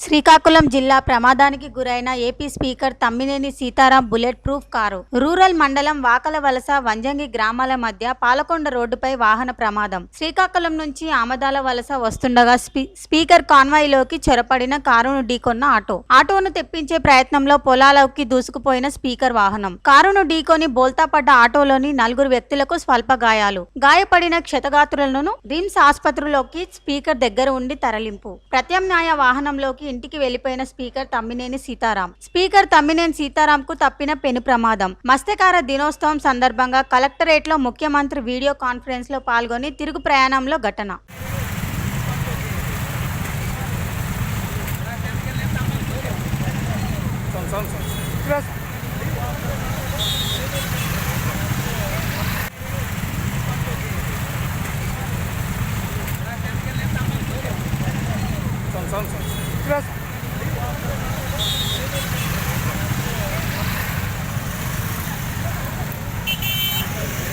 శ్రీకాకుళం జిల్లా ప్రమాదానికి గురైన AP speaker Tammineni Sitaram bullet proof car. Rural మండలం వాకల వలస వంజంగి గ్రామాల మధ్య పాలకొండ రోడ్డుపై వాహన ప్రమాదం. శ్రీకాకుళం నుంచి ఆమదాల వలస వస్తుండగా స్పీ- స్పీకర్ కాన్వాయ్లోకి చొరపడిన కారును ఢీకొన్న ఆటో. ఆటోను తెప్పించే ప్రయత్నంలో పొలాలకి దూసుకుపోయిన స్పీకర్ వాహనం. కారును ఢీకొని బోల్తా పడ్డ ఆటోలోని నలుగురు వ్యక్తులకు స్వల్ప గాయాలు. గాయపడిన క్షతగాత్రులను రిమ్స్ ఆసుపత్రిలోకి స్పీకర్ దగ్గర ఉండి తరలింపు. ప్రత్యామ్నాయ వాహనంలోకి ఇంటికి వెళ్ళిపోయిన స్పీకర్ తమ్మినేని సీతారాం. స్పీకర్ తమ్మినేని సీతారాం కు తప్పిన పెను ప్రమాదం. మత్స్యకార దినోత్సవం సందర్భంగా కలెక్టరేట్లో ముఖ్యమంత్రి వీడియో కాన్ఫరెన్స్లో పాల్గొని తిరుగు ప్రయాణంలో ఘటన. Samsung. ください。